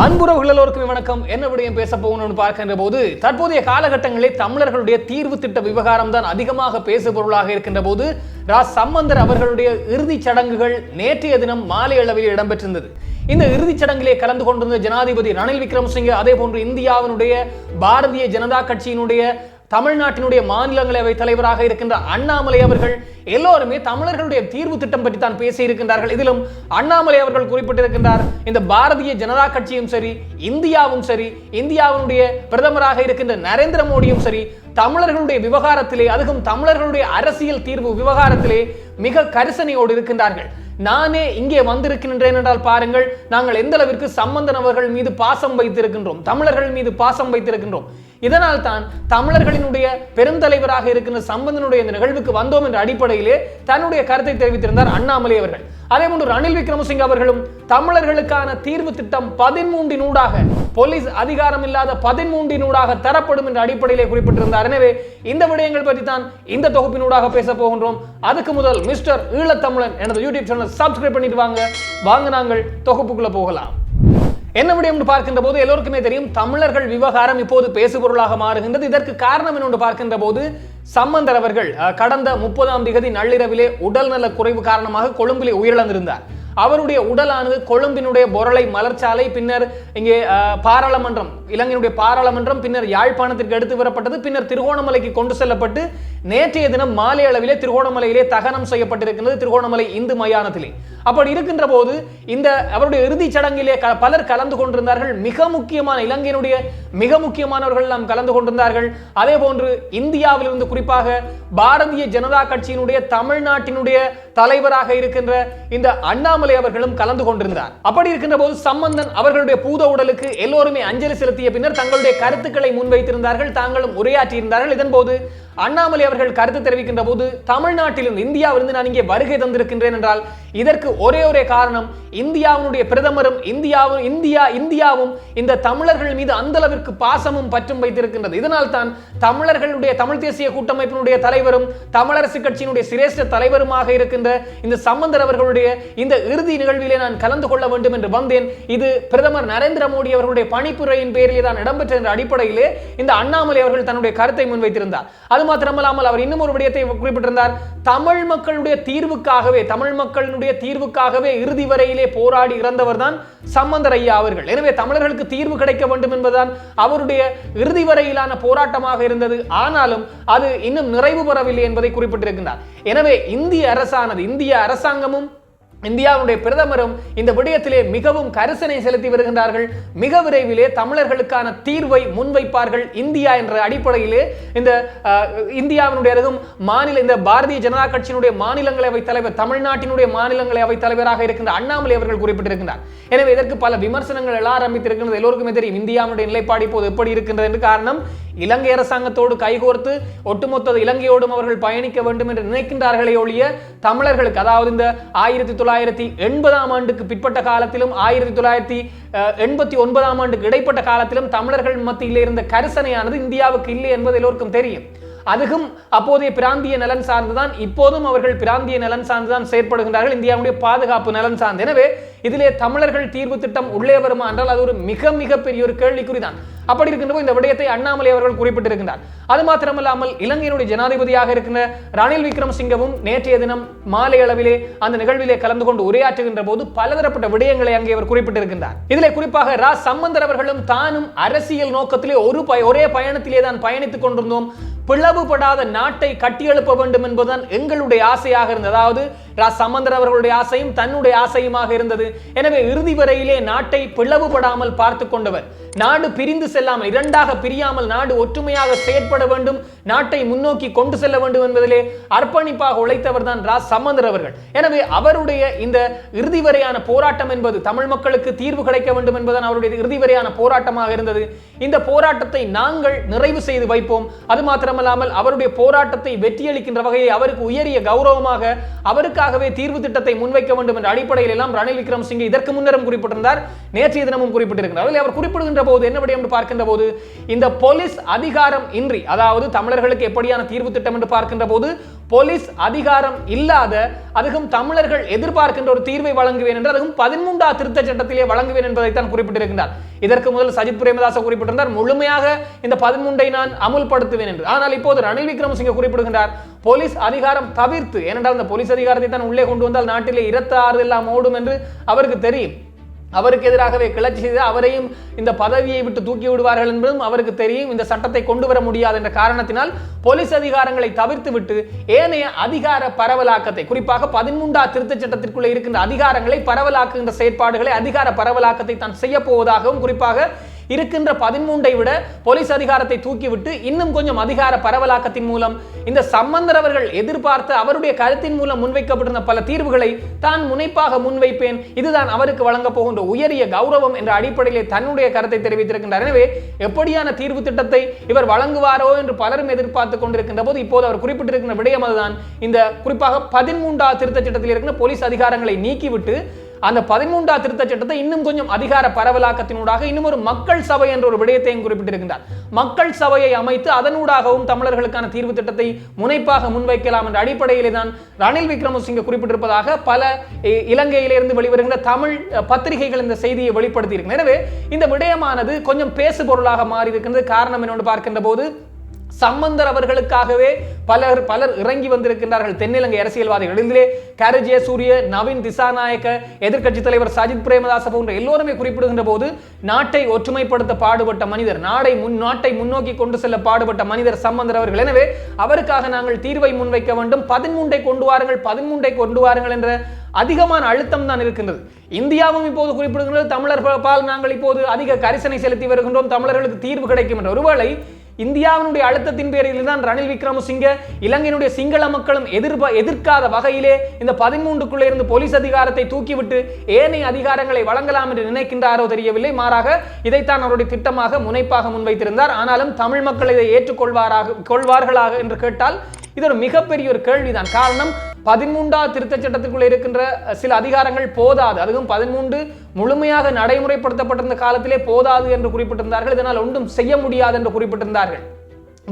அன்புற எல்லோருக்கும் வணக்கம். என்ன விடயம் பேச போகணும்னு பார்க்கின்ற போது தற்போதைய காலகட்டங்களில் தமிழர்களுடைய தீர்வு திட்ட விவகாரம் தான் அதிகமாக பேசு பொருளாக இருக்கின்ற போது ரா. சம்பந்தர் அவர்களுடைய இறுதிச் சடங்குகள் நேற்றைய தினம் மாலை அளவில் இடம்பெற்றிருந்தது. இந்த இறுதிச் சடங்கிலே கலந்து கொண்டிருந்த ஜனாதிபதி ரணில் விக்ரமசிங்கே அதே போன்று இந்தியாவினுடைய பாரதிய ஜனதா கட்சியினுடைய தமிழ்நாட்டினுடைய மாநிலங்களவை தலைவராக இருக்கின்ற அண்ணாமலை அவர்கள் எல்லோருமே தமிழர்களுடைய தீர்வு திட்டம் பற்றி தான் பேசி இருக்கின்றார்கள் இதிலும் அண்ணாமலை அவர்கள் குறிப்பிட்டிருக்கின்றார் இந்த பாரதிய ஜனதா கட்சியும் சரி இந்தியாவும் சரி இந்தியாவினுடைய பிரதமராக இருக்கின்ற நரேந்திர மோடியும் சரி தமிழர்களுடைய விவகாரத்திலே அதுவும் தமிழர்களுடைய அரசியல் தீர்வு விவகாரத்திலே மிக கரிசனையோடு இருக்கின்றார்கள். நானே இங்கே வந்திருக்கின்றேன் என்றால் பாருங்கள் நாங்கள் எந்த அளவிற்கு சம்பந்தன் அவர்கள் மீது பாசம் வைத்திருக்கின்றோம் தமிழர்கள் மீது பாசம் வைத்திருக்கின்றோம். இதனால் தான் தமிழர்களினுடைய பெருந்தலைவராக இருக்கின்ற சம்பந்தனுடைய இந்த நிகழ்வுக்கு வந்தோம் என்ற அடிப்படையிலே தன்னுடைய கருத்தை தெரிவித்திருந்தார் அண்ணாமலை அவர்கள். அதே போன்று ரணில் விக்ரமசிங்க அவர்களும் தமிழர்களுக்கான தீர்வு திட்டம் பதிமூன்றினூடாக போலீஸ் அதிகாரம் இல்லாத பதிமூன்றினூடாக தரப்படும் என்ற அடிப்படையிலே குறிப்பிட்டிருந்தார். எனவே இந்த விடயங்கள் பற்றி தான் இந்த தொகுப்பினூடாக பேச போகின்றோம். அதுக்கு முதல் மிஸ்டர் ஈழத்தமிழன் எனது யூடியூப் சேனல் சப்ஸ்கிரைப் பண்ணிட்டு வாங்க. வாங்க நாங்கள் தொகுப்புக்குள்ள போகலாம். என்ன விடயம் என்று பார்க்கின்ற போது எல்லோருக்குமே தெரியும் தமிழர்கள் விவகாரம் இப்போது பேசுபொருளாக மாறுகின்றது. இதற்கு காரணம் என்ன பார்க்கின்ற போது சம்பந்தர் அவர்கள் அஹ், கடந்த முப்பதாம் திகதி நள்ளிரவிலே உடல்நல குறைவு காரணமாக கொழும்பிலே உயிரிழந்திருந்தார். அவருடைய உடலானது கொழும்பினுடைய பொருளை மலர்ச்சாலை பின்னர் இங்கே பாராளுமன்றம் இலங்கையினுடைய பாராளுமன்றம் பின்னர் யாழ்ப்பாணத்திற்கு எடுத்து வரப்பட்டது பின்னர் திருகோணமலைக்கு கொண்டு செல்லப்பட்டு நேற்றைய தினம் மாலை அளவிலே திருகோணமலையிலே தகனம் செய்யப்பட்டிருக்கிறது திருகோணமலை இந்து மயானத்திலே. அப்படி இருக்கின்ற போது இந்த அவருடைய இறுதிச் சடங்கிலே பலர் கலந்து கொண்டிருந்தார்கள். மிக முக்கியமான இலங்கையினுடைய மிக முக்கியமானவர்கள் நாம் கலந்து கொண்டிருந்தார்கள். அதே போன்று இந்தியாவிலிருந்து குறிப்பாக பாரதிய ஜனதா கட்சியினுடைய தமிழ்நாட்டினுடைய தலைவராக இருக்கின்ற இந்த அண்ணாமலை அவர்களும் கலந்து கொண்டிருந்தார். அப்படி இருக்கின்ற போது சம்பந்தன் அவர்களுடைய பூத உடலுக்கு எல்லோருமே அஞ்சலி செலுத்திய பின்னர் தங்களுடைய கருத்துக்களை முன்வைத்திருந்தார்கள். தாங்களும் உரையாற்றியிருந்தார்கள். இதன் போது அண்ணாமலை அவர்கள் கருத்து தெரிவிக்கின்ற போது தமிழ்நாட்டிலிருந்து இந்தியாவிலிருந்து நான் இங்கே வருகை தந்திருக்கின்றேன் என்றால் இதற்கு ஒரே ஒரே காரணம் இந்தியாவினுடைய பிரதமரும் இந்தியாவும் இந்தியா இந்தியாவும் இந்த தமிழர்கள் மீது அந்த அளவிற்கு பாசமும் பற்றும் வைத்திருக்கின்றது. இதனால் தான் தமிழர்களுடைய தமிழ் தேசிய கூட்டமைப்பினுடைய தலைவரும் தமிழரசு கட்சியினுடைய சிரேஷ்ட தலைவருமாக இருக்கின்ற இந்த சம்பந்தர் அவர்களுடைய இந்த இறுதி நிகழ்விலே நான் கலந்து கொள்ள வேண்டும் என்று வந்தேன். இது பிரதமர் நரேந்திர மோடி அவர்களுடைய பணிப்புரையின் பேரிலே தான் இடம்பெற்ற என்ற அடிப்படையிலே இந்த அண்ணாமலை அவர்கள் தன்னுடைய கருத்தை முன்வைத்திருந்தார். அது மாத்திரமல்லாமல் அவர் இன்னும் ஒரு விடயத்தை குறிப்பிட்டிருந்தார். தமிழ் மக்களுடைய தீர்வுக்காகவே தமிழ் மக்களினுடைய தீர்வுக்காகவே இறுதி வரையிலே போராடி இறந்தவர் தான் சம்பந்தர் ஐயா அவர்கள். எனவே தமிழர்களுக்கு தீர்வு கிடைக்க வேண்டும் என்பதுதான் அவருடைய இறுதி வரையிலான போராட்டமாக இருந்தது. ஆனாலும் அது இன்னும் நிறைவு பெறவில்லை என்பதை குறிப்பிட்டிருக்கின்றார். எனவே இந்திய அரசானது இந்திய அரசாங்கமும் இந்தியாவுடைய பிரதமரும் இந்த விடயத்திலே மிகவும் கரிசனை செலுத்தி வருகின்றார்கள். மிக விரைவிலே தமிழர்களுக்கான தீர்வை முன்வைப்பார்கள். இந்தியா என்ற அடிப்படையிலே இந்த இந்தியாவினுடைய அதுவும் மாநில இந்த பாரதிய ஜனதா கட்சியினுடைய மாநிலங்களவை தலைவர் தமிழ்நாட்டினுடைய மாநிலங்களவை தலைவராக இருக்கின்ற அண்ணாமலை அவர்கள் குறிப்பிட்டிருக்கின்றார். எனவே இதற்கு பல விமர்சனங்கள் எல்லாம் ஆரம்பித்திருக்கின்றது. எல்லோருக்குமே தெரியும் இந்தியாவுடைய நிலைப்பாடு இப்போது எப்படி இருக்கின்றது என்று காரணம் இலங்கை அரசாங்கத்தோடு கைகோர்த்து ஒட்டுமொத்த இலங்கையோடும் அவர்கள் பயணிக்க வேண்டும் என்று நினைக்கின்றார்களே ஒழிய தமிழர்களுக்கு அதாவது இந்த ஆயிரத்தி தொள்ளாயிரத்தி எண்பதாம் ஆண்டுக்கு பிற்பட்ட காலத்திலும் ஆயிரத்தி தொள்ளாயிரத்தி எண்பத்தி ஒன்பதாம் ஆண்டுக்கு இடைப்பட்ட காலத்திலும் தமிழர்கள் மத்தியில் இருந்த கரிசனையானது இந்தியாவுக்கு இல்லை என்பது எல்லோருக்கும் தெரியும். அதுவும் அப்போதைய பிராந்திய நலன் சார்ந்துதான் இப்போதும் அவர்கள் பிராந்திய நலன் சார்ந்துதான் செயற்படுகின்றார்கள். இந்தியாவுடைய பாதுகாப்பு நலன் சார்ந்து. எனவே இதிலே தமிழர்கள் தீர்வு திட்டம் உள்ளே வருமா என்றால் அது ஒரு மிக மிக பெரிய ஒரு கேள்விக்குறிதான். அப்படி இருக்கின்ற இந்த விடயத்தை அண்ணாமலை அவர்கள் குறிப்பிட்டிருக்கின்றார். அது மாத்திரமல்லாமல் இலங்கையினுடைய ஜனாதிபதியாக இருக்கின்ற ரணில் விக்ரமசிங்கவும் நேற்றைய தினம் மாலை அளவிலே அந்த நிகழ்விலே கலந்து கொண்டு உரையாற்றுகின்ற போது பலதரப்பட்ட விடயங்களை அங்கே அவர் குறிப்பிட்டிருக்கின்றார். இதிலே குறிப்பாக ரா. சம்பந்தர் அவர்களும் தானும் அரசியல் நோக்கத்திலே ஒரு ஒரே பயணத்திலே தான் பயணித்துக் கொண்டிருந்தோம். பிளவுபடாத நாட்டை கட்டியெழுப்ப வேண்டும் என்பதுதான் எங்களுடைய ஆசையாக இருந்தது. அதாவது ரா சம்பந்தர் அவர்களுடைய ஆசையும் தன்னுடைய ஆசையுமாக இருந்தது. எனவே இறுதி வரையிலே நாட்டை பிளவுபடாமல் பார்த்து கொண்டவர். நாடு பிரிந்து செல்லாமல் இரண்டாக பிரியாமல் நாடு ஒற்றுமையாக செயற்பட வேண்டும் நாட்டை முன்னோக்கி கொண்டு செல்ல வேண்டும் என்பதிலே அர்ப்பணிப்பாக உழைத்தவர் தான் ரா சமந்தர் அவர்கள். எனவே அவருடைய இந்த இறுதி வரையான போராட்டம் என்பது தமிழ் மக்களுக்கு தீர்வு கிடைக்க வேண்டும் என்பதுதான் அவருடைய இறுதி வரையான போராட்டமாக இருந்தது. இந்த போராட்டத்தை நாங்கள் நிறைவு செய்து வைப்போம். அது மாத்திரம் மாத்திரமல்லாமல் அவருடைய போராட்டத்தை வெற்றியளிக்கின்ற வகையை அவருக்கு உயரிய கௌரவமாக அவருக்காகவே தீர்வு திட்டத்தை முன்வைக்க வேண்டும் என்ற அடிப்படையில் எல்லாம் ரணில் விக்ரமசிங்கே இதற்கு முன்னரும் குறிப்பிட்டிருந்தார். நேற்றைய தினமும் குறிப்பிட்டிருக்கிறார். அதில் அவர் குறிப்பிடுகின்ற போது என்ன விடயம் என்று பார்க்கின்ற போது இந்த போலீஸ் அதிகாரம் இன்றி அதாவது தமிழர்களுக்கு எப்படியான தீர்வு திட்டம் என்று பார்க்கின்ற போது போலீஸ் அதிகாரம் இல்லாத அதுக்கும் தமிழர்கள் எதிர்பார்க்கின்ற ஒரு தீர்வை வழங்குவேன் என்று அதுவும் பதிமூன்றாம் திருத்த சட்டத்திலே வழங்குவேன் என்பதைத்தான் குறிப்பிட்டிருக்கிறார் இதற்கு முதல் சஜித் பிரேமதாச குறிப்பிட்டிருந்தார். முழுமையாக இந்த பதிமூன்றை நான் அமுல்படுத்துவேன் என்று. ஆனால் இப்போது ரணில் விக்ரமசிங்க குறிப்பிடுகின்றார் போலீஸ் அதிகாரம் தவிர்த்து ஏனென்றால் அந்த போலீஸ் அதிகாரத்தை தான் உள்ளே கொண்டு வந்தால் நாட்டிலே இரத்த ஆறு எல்லாம் ஓடும் என்று அவருக்கு தெரியும். அவருக்கு எதிராகவே கிளர்ச்சி செய்து அவரையும் இந்த பதவியை விட்டு தூக்கி விடுவார்கள் என்பதும் அவருக்கு தெரியும். இந்த சட்டத்தை கொண்டு வர முடியாது என்ற காரணத்தினால் போலீஸ் அதிகாரங்களை தவிர்த்து விட்டு ஏனைய அதிகார பரவலாக்கத்தை குறிப்பாக பதிமூன்றா திருத்தச் சட்டத்திற்குள்ளே இருக்கின்ற அதிகாரங்களை பரவலாக்குகின்ற செயற்பாடுகளை அதிகார பரவலாக்கத்தை தான் செய்ய போவதாகவும் குறிப்பாக இருக்கின்ற பதிமூன்றை விட போலீஸ் அதிகாரத்தை தூக்கிவிட்டு இன்னும் கொஞ்சம் அதிகார பரவலாக்கத்தின் மூலம் இந்த சம்பந்தர் அவர்கள் எதிர்பார்த்த அவருடைய கருத்தின் மூலம் முன்வைக்கப்பட்டிருந்த பல தீர்வுகளை தான் முனைப்பாக முன்வைப்பேன். இதுதான் அவருக்கு வழங்கப் போகின்ற உயரிய கௌரவம் என்ற அடிப்படையிலே தன்னுடைய கருத்தை தெரிவித்திருக்கின்றார். எனவே எப்படியான தீர்வு திட்டத்தை இவர் வழங்குவாரோ என்று பலரும் எதிர்பார்த்து கொண்டிருக்கின்ற போது இப்போது அவர் குறிப்பிட்டிருக்கின்ற விடயம் அதுதான். இந்த குறிப்பாக பதிமூன்றாவது திருத்த சட்டத்தில் இருக்கின்ற போலீஸ் அதிகாரங்களை நீக்கிவிட்டு அந்த பதிமூன்றாம் திருத்த சட்டத்தை இன்னும் கொஞ்சம் அதிகார பரவலாக்கத்தினூடாக இன்னும் ஒரு மக்கள் சபை என்ற ஒரு விடயத்தையும் குறிப்பிட்டிருக்கின்றார். மக்கள் சபையை அமைத்து அதனூடாகவும் தமிழர்களுக்கான தீர்வு திட்டத்தை முனைப்பாக முன்வைக்கலாம் என்ற அடிப்படையிலே தான் ரணில் விக்ரமசிங்க குறிப்பிட்டிருப்பதாக பல இலங்கையிலிருந்து வெளிவருகின்ற தமிழ் பத்திரிகைகள் இந்த செய்தியை வெளிப்படுத்தி எனவே இந்த விடயமானது கொஞ்சம் பேசு பொருளாக மாறி இருக்கின்றது காரணம் என்னொன்று பார்க்கின்ற போது சம்பந்தர் அவர்களுக்காகவே பலர் பலர் இறங்கி வந்திருக்கின்றார்கள். தென்னிலங்கை அரசியல்வாதிகள். இதிலே கரஜே சூரிய நவீன் திசாநாயக்க எதிர்க்கட்சி தலைவர் சஜித் பிரேமதாச போன்ற எல்லோருமே குறிப்பிடுகின்ற போது நாட்டை ஒற்றுமைப்படுத்த பாடுபட்ட மனிதர் நாடை முன் நாட்டை முன்னோக்கி கொண்டு செல்ல பாடுபட்ட மனிதர் சம்பந்தர் அவர்கள். எனவே அவருக்காக நாங்கள் தீர்வை முன்வைக்க வேண்டும். பதிமூன்றை கொண்டு வாருங்கள் பதிமூன்றை கொண்டு வாருங்கள் என்ற அதிகமான அழுத்தம் தான் இருக்கின்றது. இந்தியாவும் இப்போது குறிப்பிடுகின்றது தமிழர் பால் நாங்கள் இப்போது அதிக கரிசனை செலுத்தி வருகின்றோம் தமிழர்களுக்கு தீர்வு கிடைக்கும் என்ற. ஒருவேளை இந்தியாவினுடைய அழுத்தத்தின் பேரில் தான் ரணில் விக்ரமசிங்க இலங்கையினுடைய சிங்கள மக்களும் எதிர்ப எதிர்க்காத வகையிலே இந்த பதிமூன்றுக்குள்ளே இருந்து போலீஸ் அதிகாரத்தை தூக்கிவிட்டு ஏனைய அதிகாரங்களை வழங்கலாம் என்று நினைக்கின்றாரோ தெரியவில்லை. மாறாக இதைத்தான் அவருடைய திட்டமாக முனைப்பாக முன்வைத்திருந்தார். ஆனாலும் தமிழ் மக்கள் இதை ஏற்றுக்கொள்வாராக கொள்வார்களாக என்று கேட்டால் இது ஒரு மிகப்பெரிய ஒரு கேள்விதான். காரணம் பதிமூன்றாவது திருத்தச் சட்டத்திற்குள்ள இருக்கின்ற சில அதிகாரங்கள் போதாது. அதுவும் பதிமூன்று முழுமையாக நடைமுறைப்படுத்தப்பட்டிருந்த காலத்திலே போதாது என்று குறிப்பிட்டிருந்தார்கள். இதனால் ஒன்றும் செய்ய முடியாது என்று குறிப்பிட்டிருந்தார்கள்.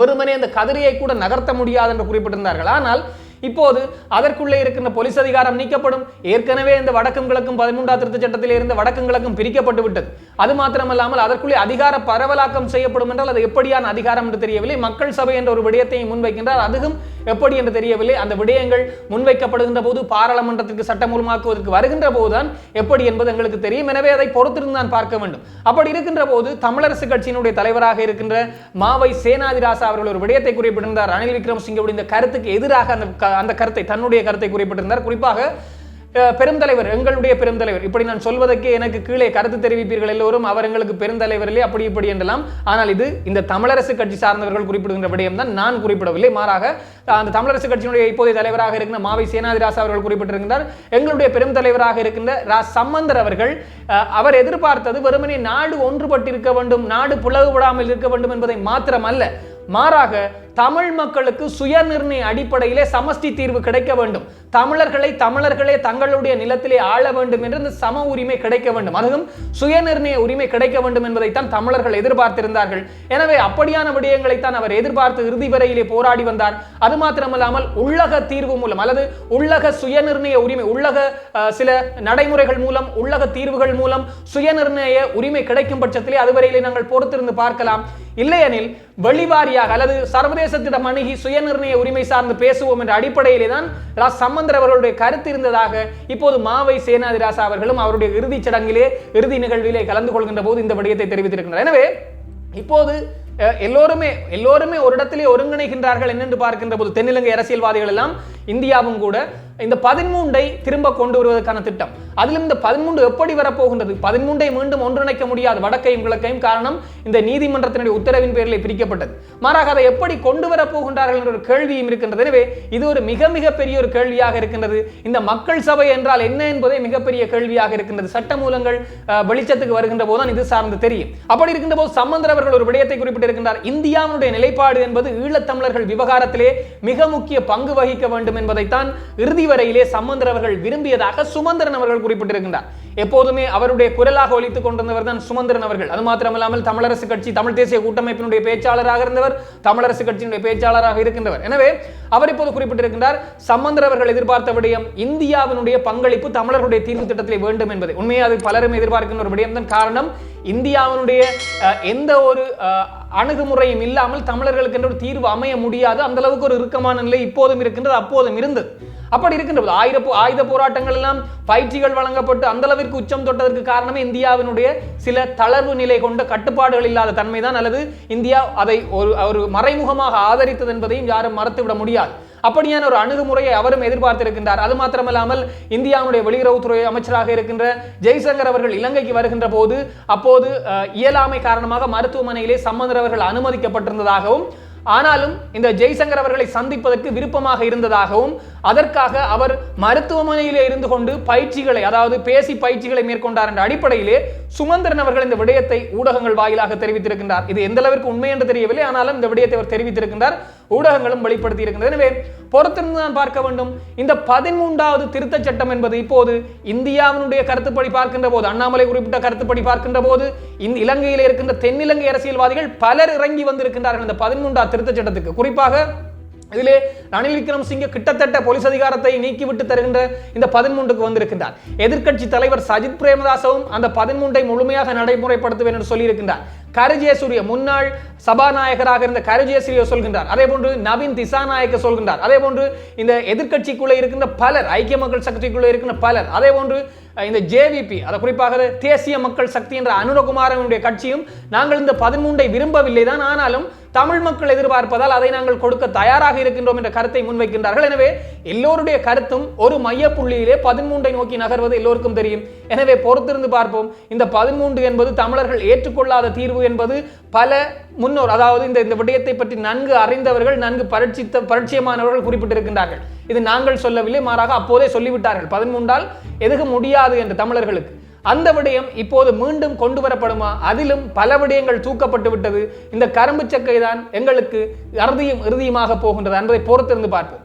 வெறுமனே அந்த கதிரியை கூட நகர்த்த முடியாது என்று குறிப்பிட்டிருந்தார்கள். ஆனால் இப்போது அதற்குள்ளே இருக்கின்ற போலீஸ் அதிகாரம் நீக்கப்படும். ஏற்கனவே இந்த வடக்கும் கிழக்கும் பதிமூன்றாம் திருத்த சட்டத்தில் இருந்து வடக்கும் கிழக்கும் பிரிக்கப்பட்டு விட்டது. அது மாத்திரமல்லாமல் அதற்குள்ளே அதிகார பரவலாக்கம் செய்யப்படும் என்றால் அது எப்படியான அதிகாரம் என்று தெரியவில்லை. மக்கள் சபை என்ற ஒரு விடயத்தை முன்வைக்கின்றார். அதுவும் எப்படி என்று தெரியவில்லை. அந்த விடயங்கள் முன்வைக்கப்படுகின்ற போது பாராளுமன்றத்திற்கு சட்டமூலமாக்குவதற்கு வருகின்ற போதுதான் எப்படி என்பது எங்களுக்கு தெரியும். எனவே அதை பொறுத்திருந்து தான் பார்க்க வேண்டும். அப்படி இருக்கின்ற போது தமிழரசு கட்சியினுடைய தலைவராக இருக்கின்ற மாவை சேனாதிராசா அவர்கள் ஒரு விடயத்தை குறிப்பிட்டிருந்தார். ரணில் விக்ரமசிங்கவுடைய இந்த கருத்துக்கு எதிராக அந்த அந்த கருத்தை தன்னுடைய கருத்தை குறிப்பிட்டிருந்தார். குறிப்பாக பெருந்தலைவர் எங்களுடைய பெருந்தலைவர். இப்படி நான் சொல்வதற்கே எனக்கு கீழே கருத்து தெரிவிப்பீர்கள் எல்லோரும் அவர் எங்களுக்கு பெருந்தலைவர் இல்லை அப்படி இப்படி என்றலாம் ஆனால் இது இந்த தமிழரசு கட்சி சார்ந்தவர்கள் குறிப்பிடுகின்ற விடயம் தான். நான் குறிப்பிடவில்லை. மாறாக அந்த தமிழரசு கட்சியினுடைய இப்போதைய தலைவராக இருக்கின்ற மாவை சேனாதிராசா அவர்கள் குறிப்பிட்டிருக்கின்றார். எங்களுடைய பெருந்தலைவராக இருக்கின்ற ரா சம்பந்தர் அவர்கள் அவர் எதிர்பார்த்தது வெறுமனே நாடு ஒன்றுபட்டிருக்க வேண்டும் நாடு புலவுபடாமல் இருக்க வேண்டும் என்பதை மாத்திரமல்ல. மாறாக தமிழ் மக்களுக்கு சுய நிர்ணய அடிப்படையிலே சமஷ்டி தீர்வு கிடைக்க வேண்டும். தமிழர்களை தமிழர்களே தங்களுடைய நிலத்திலே ஆள வேண்டும் என்று இந்த சம உரிமை கிடைக்க வேண்டும். அதுவும் சுய நிர்ணய உரிமை கிடைக்க வேண்டும் என்பதைத்தான் தமிழர்கள் எதிர்பார்த்திருந்தார்கள். எனவே அப்படியான விடயங்களைத்தான் அவர் எதிர்பார்த்து இறுதி வரையிலே போராடி வந்தார். அது மாத்திரமல்லாமல் உள்ளக தீர்வு மூலம் அல்லது உள்ளக சுய நிர்ணய உரிமை உள்ளக அஹ், சில நடைமுறைகள் மூலம் உள்ளக தீர்வுகள் மூலம் சுய நிர்ணய உரிமை கிடைக்கும் பட்சத்திலே அதுவரையிலே நாங்கள் பொறுத்திருந்து பார்க்கலாம். இல்லையெனில் வெளிவாரியாக அல்லது சர்வதேச சர்வதேசத்திடம் அணுகி சுயநிர்ணய உரிமை சார்ந்து பேசுவோம் என்ற அடிப்படையிலே தான் ரா சம்பந்தர் அவர்களுடைய கருத்து இருந்ததாக இப்போது மாவை சேனாதிராசா அவர்களும் அவருடைய இறுதிச் சடங்கிலே இறுதி நிகழ்விலே கலந்து கொள்கின்ற போது இந்த விடயத்தை தெரிவித்திருக்கின்றனர். எனவே இப்போது எல்லோருமே எல்லோருமே ஒரு இடத்திலே ஒருங்கிணைகின்றார்கள் என்னென்று பார்க்கின்ற போது தென்னிலங்கை அரசியல்வாதிகள் எல்லாம் இந்தியாவும் கூட இந்த பதிமூன்றை திரும்ப கொண்டு வருவதற்கான திட்டம். அதிலும் இந்த பதிமூன்று எப்படி வரப்போகின்றது? பதிமூன்றை மீண்டும் ஒன்றிணைக்க முடியாது. வடக்கையும் கிழக்கையும் காரணம் இந்த நீதிமன்றத்தினுடைய உத்தரவின் பேரில் பிரிக்கப்பட்டது. மாறாக அதை எப்படி கொண்டு வரப்போகின்றார்கள் என்ற ஒரு கேள்வியும் இருக்கின்றது. எனவே இது ஒரு மிக மிக பெரிய ஒரு கேள்வியாக இருக்கின்றது. இந்த மக்கள் சபை என்றால் என்ன என்பதே மிகப்பெரிய கேள்வியாக இருக்கின்றது. சட்ட மூலங்கள் வெளிச்சத்துக்கு வருகின்ற போதுதான் இது சார்ந்து தெரியும். அப்படி இருக்கின்ற போது சம்பந்தர் அவர்கள் ஒரு விடயத்தை குறிப்பிட்டிருக்கின்றார். இந்தியாவினுடைய நிலைப்பாடு என்பது ஈழத்தமிழர்கள் விவகாரத்திலே மிக முக்கிய பங்கு வகிக்க வேண்டும் என்பதைத்தான் இறுதி வரையிலே சம்பந்தர் அவர்கள் விரும்பியதாக சுமந்திரன் அவர்கள் குறிப்பிட்டிருக்கின்றார். எப்போதுமே அவருடைய குரலாக ஒழித்துக் கொண்டிருந்தவர் தான் சுமந்திரன் அவர்கள். அது மாத்திரமல்லாமல் தமிழரசு கட்சி தமிழ் தேசிய கூட்டமைப்பினுடைய பேச்சாளராக இருந்தவர் தமிழரசு கட்சியினுடைய பேச்சாளராக இருக்கின்றவர். எனவே அவர் இப்போது குறிப்பிட்டிருக்கின்றார் சம்பந்தர் அவர்கள் எதிர்பார்த்த விடயம் இந்தியாவினுடைய பங்களிப்பு தமிழர்களுடைய தீர்வு திட்டத்தில் வேண்டும் என்பது. உண்மையாக அது பலரும் எதிர்பார்க்கின்ற ஒரு விடயம் தான் காரணம் இந்தியாவினுடைய எந்த ஒரு அணுகுமுறையும் இல்லாமல் தமிழர்களுக்கு என்ற ஒரு தீர்வு அமைய முடியாது. அந்த அளவுக்கு ஒரு இறுக்கமான நிலை இப்போதும் இருக்கின்றது அப்போதும் இருந்தது. அப்படி இருக்கின்ற ஆயுத போ- ஆயுத போராட்டங்கள் எல்லாம் பயிற்சிகள் வழங்கப்பட்டு அந்த அளவிற்கு உச்சம் தொட்டதற்கு காரணமே இந்தியாவினுடைய சில தளர்வு நிலை கொண்ட கட்டுப்பாடுகள் இல்லாத தன்மைதான் அல்லது இந்தியா அதை ஒரு ஒரு மறைமுகமாக ஆதரித்தது என்பதையும் யாரும் மறுத்துவிட முடியாது. அப்படியான ஒரு அணுகுமுறையை அவரும் எதிர்பார்த்திருக்கின்றார். அது மாத்திரமல்லாமல் இந்தியாவுடைய வெளியுறவுத்துறை அமைச்சராக இருக்கின்ற ஜெய்சங்கர் அவர்கள் இலங்கைக்கு வருகின்ற போது அப்போது இயலாமை காரணமாக மருத்துவமனையிலே சம்பந்தர் அவர்கள் அனுமதிக்கப்பட்டிருந்ததாகவும் ஆனாலும் இந்த ஜெய்சங்கர் அவர்களை சந்திப்பதற்கு விருப்பமாக இருந்ததாகவும் அதற்காக அவர் மருத்துவமனையிலே இருந்து கொண்டு பயிற்சிகளை அதாவது பேசி பயிற்சிகளை மேற்கொண்டார் என்ற அடிப்படையிலே சுமந்திரன் அவர்கள் இந்த விடயத்தை ஊடகங்கள் வாயிலாக தெரிவித்திருக்கின்றார். இது எந்த அளவிற்கு உண்மை என்று தெரியவில்லை ஆனாலும் இந்த விடயத்தை அவர் தெரிவித்திருக்கின்றார். ஊடகங்களும் வெளிப்படுத்தி இருக்கின்றது எனவே பொறுத்திருந்து தான் பார்க்க வேண்டும். இந்த பதிமூன்றாவது திருத்தச் சட்டம் என்பது இப்போது இந்தியாவினுடைய கருத்துப்படி பார்க்கின்ற போது அண்ணாமலை குறிப்பிட்ட கருத்துப்படி பார்க்கின்ற போது இந்த இலங்கையில் இருக்கின்ற தென்னிலங்கை அரசியல்வாதிகள் பலர் இறங்கி வந்திருக்கின்றார்கள் இந்த பதிமூன்றாவது திருத்த சட்டத்துக்கு. குறிப்பாக இதிலே ரணில் விக்ரமசிங்க கிட்டத்தட்ட போலீஸ் அதிகாரத்தை நீக்கிவிட்டு தருகின்ற இந்த பதிமூன்றுக்கு வந்திருக்கின்றார். எதிர்க்கட்சி தலைவர் சஜித் பிரேமதாசவும் அந்த பதிமூன்றை முழுமையாக நடைமுறைப்படுத்துவேன் என்று சொல்லியிருக்கின்றார். கருஜேசூரிய முன்னாள் சபாநாயகராக இருந்த கருஜேசூரிய சொல்கின்றார். அதே போன்று நவீன் திசாநாயக்க சொல்கின்றார். அதே போன்று இந்த எதிர்கட்சிக்குள்ளே இருக்கின்ற பலர் ஐக்கிய மக்கள் சக்திக்குள்ளே இருக்கின்ற பலர் அதே போன்று இந்த ஜேவிபி அதை குறிப்பாக தேசிய மக்கள் சக்தி என்ற அனுரகுமாரனுடைய கட்சியும் நாங்கள் இந்த பதிமூன்றை விரும்பவில்லை தான். ஆனாலும் தமிழ் மக்கள் எதிர்பார்ப்பதால் அதை நாங்கள் கொடுக்க தயாராக இருக்கின்றோம் என்ற கருத்தை முன்வைக்கின்றார்கள். எனவே எல்லோருடைய கருத்தும் ஒரு மையப்புள்ளியிலே பதிமூன்றை நோக்கி நகர்வது எல்லோருக்கும் தெரியும். எனவே பொறுத்திருந்து பார்ப்போம். இந்த பதிமூன்று என்பது தமிழர்கள் ஏற்றுக்கொள்ளாத தீர்வு என்பது பல முன்னோர் அதாவது இந்த இந்த விடயத்தை பற்றி நன்கு அறிந்தவர்கள் நன்கு பரட்சித்த பரட்சியமானவர்கள் குறிப்பிட்டிருக்கின்றார்கள். இது நாங்கள் சொல்லவில்லை மாறாக அப்போதே சொல்லிவிட்டார்கள். பதிமூன்றால் எதுக முடியாது என்று தமிழர்களுக்கு. அந்த விடயம் இப்போது மீண்டும் கொண்டு வரப்படுமா? அதிலும் பல விடயங்கள் தூக்கப்பட்டு விட்டது. இந்த கரும்பு சக்கை தான் எங்களுக்கு அறுதியும் இறுதியுமாக போகின்றது. என்பதை பொறுத்திருந்து பார்ப்போம்.